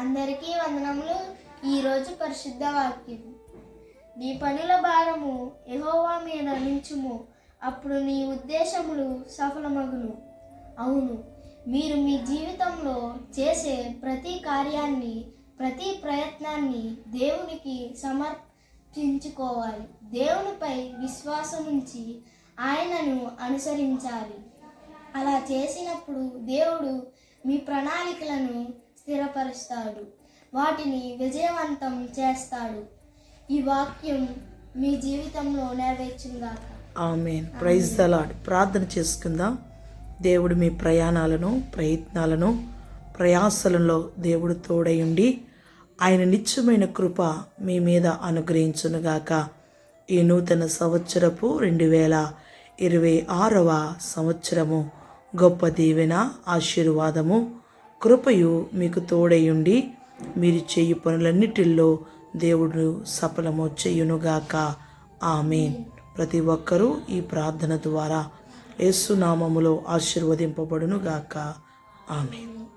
అందరికీ వందనములు. ఈరోజు పరిశుద్ధ వాక్యం. నీ పనుల భారము ఎహోవా మీద నించుము అప్పుడు నీ ఉద్దేశములు సఫలమగును. అవును మీరు మీ జీవితంలో చేసే ప్రతి కార్యాన్ని ప్రతి ప్రయత్నాన్ని దేవునికి సమర్పించుకోవాలి. దేవునిపై విశ్వాసం ఉంచి ఆయనను అనుసరించాలి. అలా చేసినప్పుడు దేవుడు మీ ప్రణాళికలను స్థిరపరుస్తాడు. వాటిని విజయవంతం చేస్తాడు. ఈ వాక్యం మీ జీవితంలో నెరవేర్చిందాక ఆమెన్. ప్రైజ్ ద లాడ్ ప్రార్థన చేసుకుందాం. దేవుడు మీ ప్రయాణాలను ప్రయత్నాలను ప్రయాసలలో దేవుడు తోడై ఉండి ఆయన నిత్యమైన కృప మీ మీద అనుగ్రహించునుగాక. ఈ నూతన సంవత్సరపు రెండు వేల ఇరవై ఆరవ సంవత్సరము గొప్ప దీవెన ఆశీర్వాదము కృపయు మీకు తోడయుండి మీరు చేయు పనులన్నిటిల్లో దేవుడు సఫలము చేయునుగాక. ఆమెన్. ప్రతి ఒక్కరూ ఈ ప్రార్థన ద్వారా యేసునామములో ఆశీర్వదింపబడునుగాక. ఆమెన్.